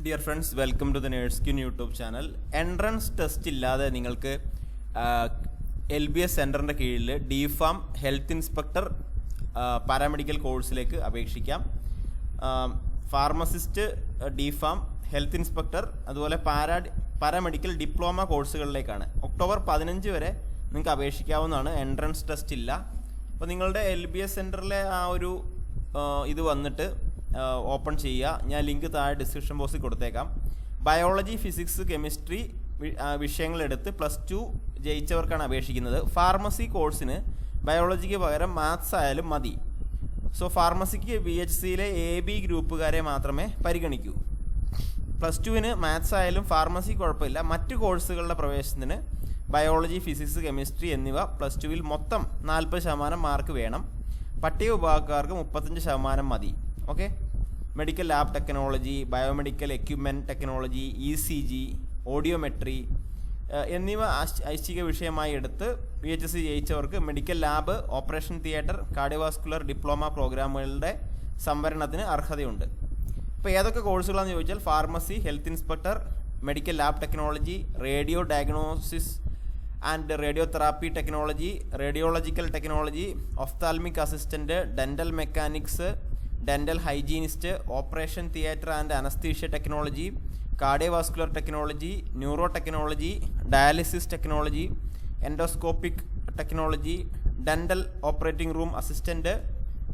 Dear friends welcome to the nurse queen YouTube channel entrance test ഇല്ലാതെ നിങ്ങൾക്ക് L B S സെന്ററിന്റെ കീഴിൽ D pharm health inspector paramedical കോഴ്സിലേക്ക് അപേക്ഷിക്കാം. Pharmacist D pharm health inspector അതുപോലെ para paramedical diploma കോഴ്സുകളിലേക്കാണ് October പതിനഞ്ച് വരെ നിങ്ങൾക്ക് അപേക്ഷിക്കാവുന്നതാണ്. എൻട്രൻസ് ടെസ്റ്റ് ഇല്ല. അപ്പോൾ നിങ്ങളുടെ എൽ ബി എസ് സെന്ററിലെ ആ ഒരു ഇത് വന്നിട്ട് ഓപ്പൺ ചെയ്യുക. ഞാൻ ലിങ്ക് താഴെ ഡിസ്ക്രിപ്ഷൻ ബോക്സിൽ കൊടുത്തേക്കാം. ബയോളജി ഫിസിക്സ് കെമിസ്ട്രി വിഷയങ്ങളെടുത്ത് പ്ലസ് ടു ജയിച്ചവർക്കാണ് അപേക്ഷിക്കുന്നത്. ഫാർമസി കോഴ്സിന് ബയോളജിക്ക് പകരം മാത്സ് ആയാലും മതി. സോ ഫാർമസിക്ക് ബി എച്ച് സിയിലെ എ ബി ഗ്രൂപ്പുകാരെ മാത്രമേ പരിഗണിക്കൂ. പ്ലസ് ടുവിന് മാത്സ് ആയാലും ഫാർമസി കുഴപ്പമില്ല. മറ്റ് കോഴ്സുകളുടെ പ്രവേശനത്തിന് ബയോളജി ഫിസിക്സ് കെമിസ്ട്രി എന്നിവ പ്ലസ് ടുവിൽ മൊത്തം നാൽപ്പത് ശതമാനം മാർക്ക് വേണം. പട്ടിക വിഭാഗക്കാർക്ക് മുപ്പത്തഞ്ച് ശതമാനം മതി. Okay medical lab technology biomedical equipment technology E C G audiometry എന്നിവ ഐച്ഛിക വിഷയമായി എടുത്ത് P H S C ജയിച്ചവർക്ക് medical lab operation theatre cardiovascular diploma പ്രോഗ്രാമുകളുടെ സംവരണത്തിന് അർഹതയുണ്ട്. ഇപ്പോൾ ഏതൊക്കെ കോഴ്സുകളാണെന്ന് ചോദിച്ചാൽ pharmacy health inspector medical lab technology radio diagnosis and radio therapy technology radiological technology ophthalmic assistant dental mechanics dental hygienist operation theatre and anaesthesia technology cardiovascular technology neuro technology dialysis technology endoscopic technology dental operating room assistant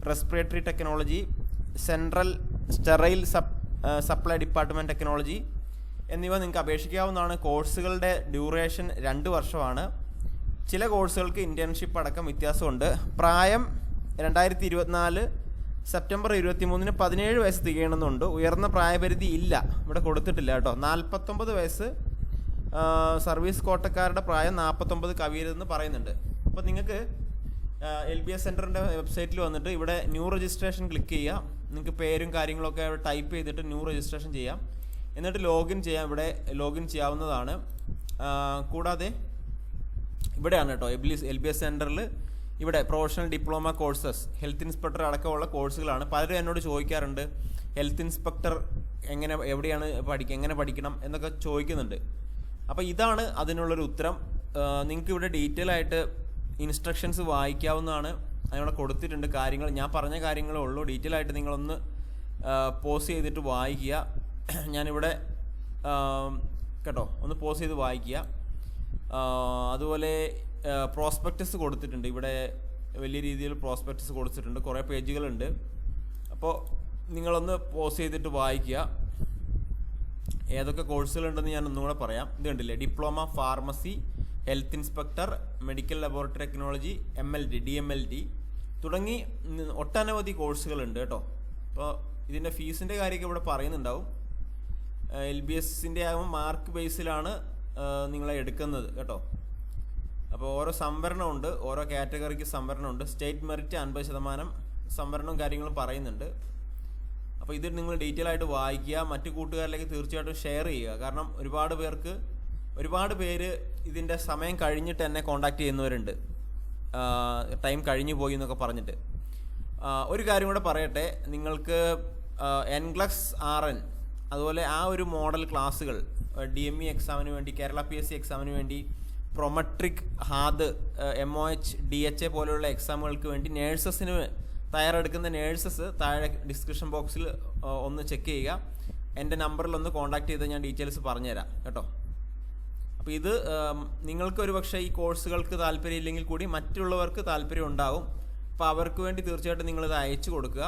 respiratory technology central sterile sup supply department technology എന്നിവ നിങ്ങൾക്ക് അപേക്ഷിക്കാവുന്നതാണ്. കോഴ്സുകളുടെ duration രണ്ട് വർഷമാണ്. ചില കോഴ്സുകൾക്ക് internship അടക്കം വ്യത്യാസമുണ്ട്. പ്രായം രണ്ടായിരത്തി ഇരുപത്തിനാല് സെപ്റ്റംബർ ഇരുപത്തി മൂന്നിന് പതിനേഴ് വയസ്സ് തികയണമെന്നുണ്ട്. ഉയർന്ന പ്രായപരിധി ഇല്ല. ഇവിടെ കൊടുത്തിട്ടില്ല കേട്ടോ. നാൽപ്പത്തൊമ്പത് വയസ്സ് സർവീസ് കോട്ടക്കാരുടെ പ്രായം നാൽപ്പത്തൊമ്പത് കവിയരുതെന്ന് പറയുന്നുണ്ട്. അപ്പോൾ നിങ്ങൾക്ക് എൽ ബി എസ് സെന്ററിന്റെ വെബ്സൈറ്റിൽ വന്നിട്ട് ഇവിടെ ന്യൂ രജിസ്ട്രേഷൻ ക്ലിക്ക് ചെയ്യാം. നിങ്ങൾക്ക് പേരും കാര്യങ്ങളൊക്കെ ടൈപ്പ് ചെയ്തിട്ട് ന്യൂ രജിസ്ട്രേഷൻ ചെയ്യാം. എന്നിട്ട് ലോഗിൻ ചെയ്യാം. ഇവിടെ ലോഗിൻ ചെയ്യാവുന്നതാണ്. കൂടാതെ ഇവിടെയാണ് കേട്ടോ എൽ ബി എസ് സെന്ററിൽ ഇവിടെ professional diploma courses health inspector അടക്കമുള്ള കോഴ്സുകളാണ് പലരും എന്നോട് ചോദിക്കാറുണ്ട് ഹെൽത്ത് ഇൻസ്പെക്ടർ എങ്ങനെ എവിടെയാണ് പഠിക്കുക എങ്ങനെ പഠിക്കണം? എന്നൊക്കെ ചോദിക്കുന്നുണ്ട്. അപ്പോൾ ഇതാണ് അതിനുള്ളൊരു ഉത്തരം. നിങ്ങൾക്ക് ഇവിടെ ഡീറ്റെയിൽ ആയിട്ട് ഇൻസ്ട്രക്ഷൻസ് വായിക്കാവുന്നതാണ്. അതിനോട് കൊടുത്തിട്ടുണ്ട് കാര്യങ്ങൾ. ഞാൻ പറഞ്ഞ കാര്യങ്ങളേ ഉള്ളൂ. ഡീറ്റെയിൽ ആയിട്ട് നിങ്ങളൊന്ന് പോസ് ചെയ്തിട്ട് വായിക്കുക. ഞാനിവിടെ കേട്ടോ ഒന്ന് പോസ് ചെയ്ത് വായിക്കുക. അതുപോലെ പ്രോസ്പെക്ടസ് കൊടുത്തിട്ടുണ്ട്. ഇവിടെ വലിയ രീതിയിൽ പ്രോസ്പെക്റ്റസ് കൊടുത്തിട്ടുണ്ട്. കുറേ പേജുകളുണ്ട്. അപ്പോൾ നിങ്ങളൊന്ന് പോസ് ചെയ്തിട്ട് വായിക്കുക. ഏതൊക്കെ കോഴ്സുകളുണ്ടെന്ന് ഞാൻ ഒന്നും കൂടെ പറയാം. ഇത് കണ്ടില്ലേ? Diploma pharmacy health inspector medical laboratory technology M L D D M L D തുടങ്ങി ഒട്ടനവധി കോഴ്സുകളുണ്ട് കേട്ടോ. അപ്പോൾ ഇതിന്റെ ഫീസിന്റെ കാര്യമൊക്കെ ഇവിടെ പറയുന്നുണ്ടാവും. എൽ ബി എസിന്റെ ആകുമ്പോൾ മാർക്ക് ബേസിലാണ് നിങ്ങളെ എടുക്കുന്നത് കേട്ടോ. അപ്പോൾ ഓരോ സംവരണമുണ്ട് ഓരോ കാറ്റഗറിക്ക് സംവരണമുണ്ട് സ്റ്റേറ്റ് മെറിറ്റ് അൻപത് ശതമാനം സംവരണവും കാര്യങ്ങളും പറയുന്നുണ്ട്. അപ്പോൾ ഇത് നിങ്ങൾ ഡീറ്റെയിൽ ആയിട്ട് വായിക്കുക മറ്റു കൂട്ടുകാരിലേക്ക് തീർച്ചയായിട്ടും ഷെയർ ചെയ്യുക. കാരണം ഒരുപാട് പേർക്ക് ഒരുപാട് പേര് ഇതിന്റെ സമയം കഴിഞ്ഞിട്ട് എന്നെ കോണ്ടാക്ട് ചെയ്യുന്നവരുണ്ട്. ടൈം കഴിഞ്ഞു പോയി എന്നൊക്കെ പറഞ്ഞിട്ട്. ഒരു കാര്യം കൂടെ പറയട്ടെ. നിങ്ങൾക്ക് എൻഗ്ലക്സ് ആർ എൻ അതുപോലെ ആ ഒരു മോഡൽ ക്ലാസ്സുകൾ ഡി എം ഇ എക്സാമിന് വേണ്ടി കേരള പി എസ് സി എക്സാമിന് വേണ്ടി Prometric HAAD M O H D H A പോലെയുള്ള എക്സാമുകൾക്ക് വേണ്ടി നേഴ്സസിന് തയ്യാറെടുക്കുന്ന നേഴ്സസ് താഴെ ഡിസ്ക്രിപ്ഷൻ ബോക്സിൽ ഒന്ന് ചെക്ക് ചെയ്യുക. എന്റെ നമ്പറിൽ ഒന്ന് കോൺടാക്ട് ചെയ്ത് ഞാൻ ഡീറ്റെയിൽസ് പറഞ്ഞുതരാം കേട്ടോ. അപ്പോൾ ഇത് നിങ്ങൾക്ക് ഒരു പക്ഷേ ഈ കോഴ്സുകൾക്ക് താല്പര്യം ഇല്ലെങ്കിൽ കൂടി മറ്റുള്ളവർക്ക് താല്പര്യം ഉണ്ടാവും. അപ്പോൾ അവർക്ക് വേണ്ടി തീർച്ചയായിട്ടും നിങ്ങളിത് അയച്ചു കൊടുക്കുക.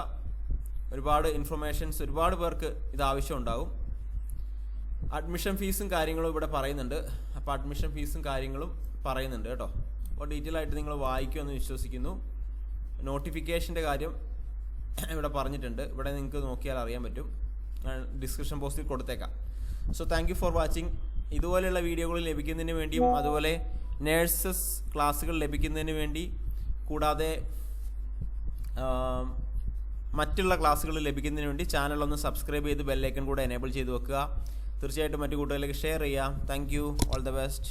ഒരുപാട് ഇൻഫർമേഷൻസ് ഒരുപാട് പേർക്ക് ഇത് ആവശ്യം ഉണ്ടാവും അഡ്മിഷൻ ഫീസും കാര്യങ്ങളും ഇവിടെ പറയുന്നുണ്ട്. അപ്പോൾ അഡ്മിഷൻ ഫീസും കാര്യങ്ങളും പറയുന്നുണ്ട് കേട്ടോ. അപ്പോൾ ഡീറ്റെയിൽ ആയിട്ട് നിങ്ങൾ വായിക്കുമെന്ന് വിശ്വസിക്കുന്നു. നോട്ടിഫിക്കേഷന്റെ കാര്യം ഇവിടെ പറഞ്ഞിട്ടുണ്ട്. ഇവിടെ നിങ്ങൾക്ക് നോക്കിയാൽ അറിയാൻ പറ്റും. ഡിസ്ക്രിപ്ഷൻ ബോക്സിൽ കൊടുത്തേക്കാം. സോ താങ്ക് ഫോർ വാച്ചിങ് ഇതുപോലെയുള്ള വീഡിയോകൾ ലഭിക്കുന്നതിന് വേണ്ടിയും അതുപോലെ നേഴ്സസ് ക്ലാസ്സുകൾ ലഭിക്കുന്നതിന് വേണ്ടി കൂടാതെ മറ്റുള്ള ക്ലാസ്സുകൾ ലഭിക്കുന്നതിന് വേണ്ടി ചാനൽ ഒന്ന് സബ്സ്ക്രൈബ് ചെയ്ത് ബെല്ലൈക്കൺ കൂടെ എനേബിൾ ചെയ്ത് വെക്കുക. തീർച്ചയായിട്ടും മറ്റു കൂട്ടുകാരിലേക്ക് ഷെയർ ചെയ്യാം. Thank you all the best